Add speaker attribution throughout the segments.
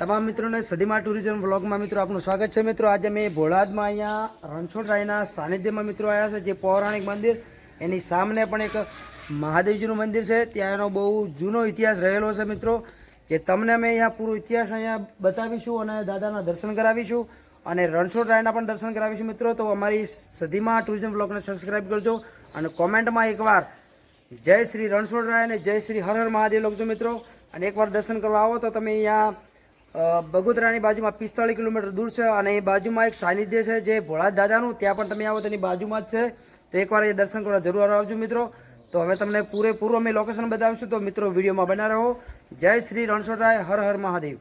Speaker 1: તમામ મિત્રોને સદીમા ટુરિઝમ વ્લોગમાં મિત્રો આપનું સ્વાગત છે. મિત્રો, આજે અમે ભોળાદમાં અહીંયા રણછોડરાયના સાનિધ્યમાં મિત્રો આવ્યા છે, જે પૌરાણિક મંદિર. એની સામે પણ એક મહાદેવજીનું મંદિર છે. ત્યાં એનો બહુ જૂનો ઇતિહાસ રહેલો છે મિત્રો, કે તમને અમે અહીંયા પૂરો ઇતિહાસ અહીંયા બતાવીશું અને દાદાના દર્શન કરાવીશું અને રણછોડરાયના પણ દર્શન કરાવીશું મિત્રો. તો અમારી સદીમા ટુરિઝમ વ્લોગને સબસ્ક્રાઈબ કરજો અને કોમેન્ટમાં એકવાર જય શ્રી રણછોડરાય અને જય શ્રી હર હર મહાદેવ લખજો મિત્રો. અને એકવાર દર્શન કરવા આવો તો તમે અહીંયા બગોદરાની બાજુમાં પિસ્તાળીસ કિલોમીટર દૂર છે અને એ બાજુમાં એક સાનિધ્ય છે જે ભોળા દાદાનું. ત્યાં પણ તમે આવો તેની બાજુમાં જ છે. તો એકવાર એ દર્શન કરવા જરૂર આવજો મિત્રો. તો હવે તમને પૂરેપૂરું અમે લોકેશન બતાવીશું. તો મિત્રો, વિડીયોમાં બના જય શ્રી રણછોડરાય. હર હર મહાદેવ.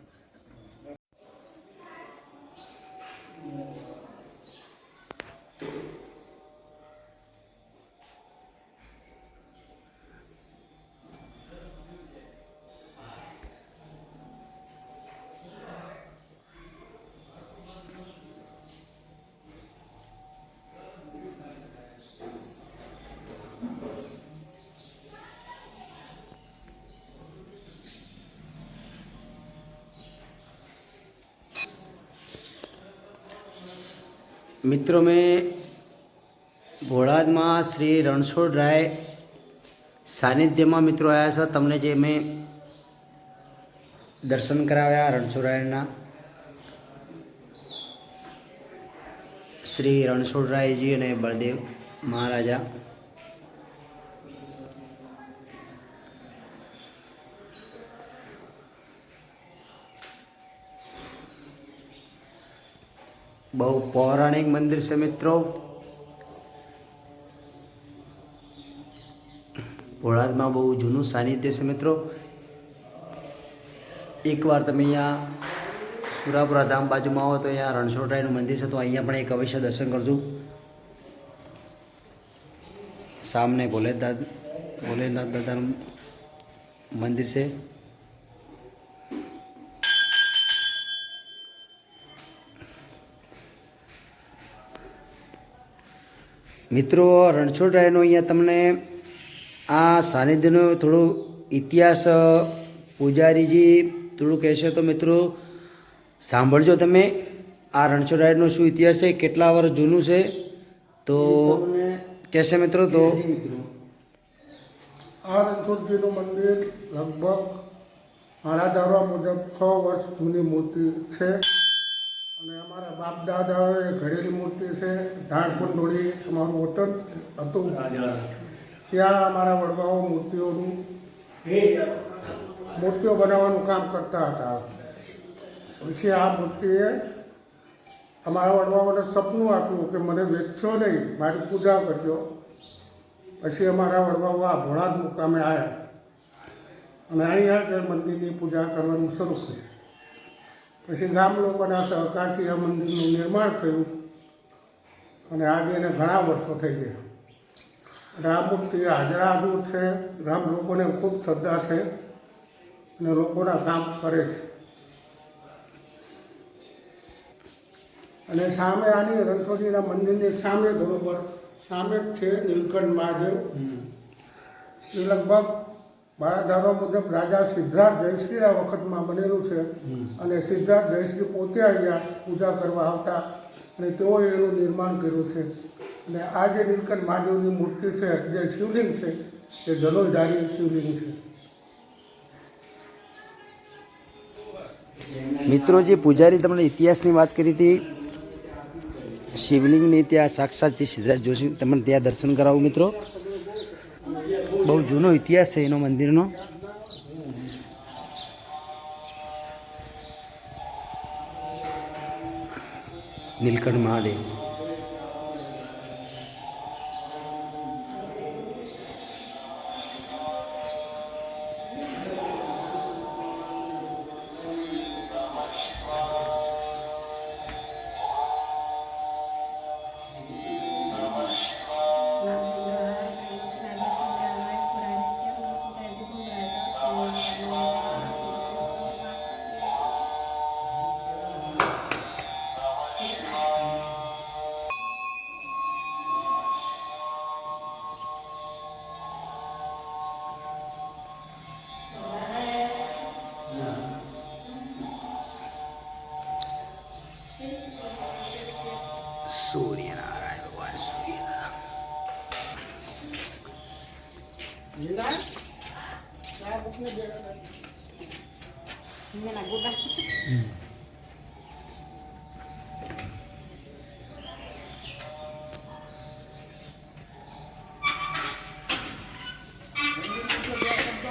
Speaker 1: મિત્રો, મેં ભોળાદમાં શ્રી રણછોડરાય સાનિધ્યમાં મિત્રો આવ્યા છે. તમને જે મેં દર્શન કરાવ્યા રણછોડરાયના. શ્રી રણછોડરાયજી અને બળદેવ મહારાજા. બહુ પૌરાણિક મંદિર છે મિત્રો. ભોળાદમાં બહુ જૂનું સાનિધ્ય છે મિત્રો. એકવાર તમે અહીંયા સુરાપુરા ધામ બાજુમાં આવો તો અહીંયા રણછોડરાયનું મંદિર છે તો અહીંયા પણ એક અવશ્ય દર્શન કરજો. સામને ભોલેનાથ ભોલેનાથ દાદાનું મંદિર છે. મિત્રો રણછોડરાયનો અહીંયા તમને આ સાનિધ્યનો થોડો ઇતિહાસ પૂજારીજી થોડું કહેશે તો મિત્રો સાંભળજો તમે. આ રણછોડરાયનો શું ઇતિહાસ છે? કેટલા વર્ષ જૂનું છે? તો કહેશે મિત્રો તો.
Speaker 2: આ રણછોડજીનું મંદિર લગભગ મારા ધારવા મુજબ સો વર્ષ જૂની મૂર્તિ છે. અમારા બાપ દાદાઓએ ઘડેલી મૂર્તિ છે ઢાળકુંડોળી અમારું વતન હતું. ત્યાં અમારા વડવાઓ મૂર્તિઓનું મૂર્તિઓ બનાવવાનું કામ કરતા હતા. પછી આ મૂર્તિએ અમારા વડવાઓને સપનું આપ્યું કે મને વેચશો નહીં, મારી પૂજા કરજો. પછી અમારા વડવાઓ આ ભોળાજ મુકામે આવ્યા અને અહીંયા મંદિરની પૂજા કરવાનું શરૂ કર્યું. પછી ગામ લોકોના સહકારથી આ મંદિરનું નિર્માણ થયું અને આજે એને ઘણા વર્ષો થઈ ગયા. અને આ મૂર્તિ હાજરા હાજર છે, ગામ લોકોને ખૂબ શ્રદ્ધા છે અને લોકોના કામ કરે છે. અને સામે આની રણછોડીના મંદિરની સામે બરોબર સામે જ છે નીલકંઠ મહાદેવ. એ લગભગ મારા ધારવા મુજબ રાજા સિદ્ધાર્થ જયશ્રીના વખતમાં બનેલું છે. અને સિદ્ધાર્થ જયશ્રી પોતે અહીંયા પૂજા કરવા આવતા અને તેઓએ એનું નિર્માણ કર્યું છે. અને આ જે નીલકંઠ મહાદેવની મૂર્તિ છે જે શિવલિંગ છે એ જલોયધારી શિવલિંગ છે.
Speaker 1: મિત્રો જે પૂજારી તમને ઇતિહાસની વાત કરી હતી શિવલિંગની ત્યાં સાક્ષાત જે સિદ્ધાર્થ જોશી તમને ત્યાં દર્શન કરાવું મિત્રો. બહુ જૂનો ઇતિહાસ છે એનો મંદિરનો નીલકંઠ મહાદેવ સૂર્યનારાયણ ભગવાન સૂર્યનારાયણ.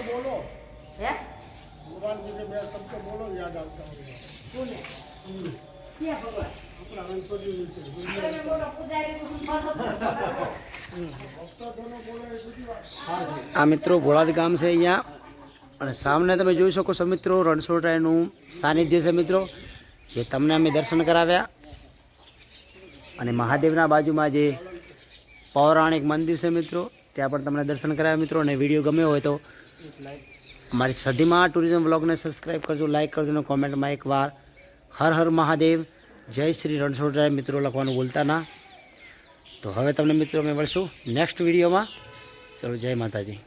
Speaker 2: બોલો
Speaker 3: હે?
Speaker 2: ભગવાન વિશે બે શબ્દ બોલો યાદ આવતા હોય.
Speaker 1: આ મિત્રો ભોળાદ ગામ છે અહીંયા. અને સામને તમે જોઈ શકો છો મિત્રો રણછોડરાયનું સાનિધ્ય છે મિત્રો, જે તમને અમે દર્શન કરાવ્યા. અને મહાદેવના બાજુમાં જે પૌરાણિક મંદિર છે મિત્રો, ત્યાં પણ તમને દર્શન કરાવ્યા મિત્રો, અને વીડિયો ગમ્યો હોય તો અમારી સધીમાં ટુરિઝમ બ્લોગને સબસ્ક્રાઈબ કરજો લાઈક કરજો, અને કોમેન્ટમાં એકવાર હર હર મહાદેવ, જય શ્રી રણછોડરાય. મિત્રો લખવાનું બોલતા ના. તો હવે તમને મિત્રો અમે મળશું નેક્સ્ટ વિડીયોમાં. ચલો, જય માતાજી.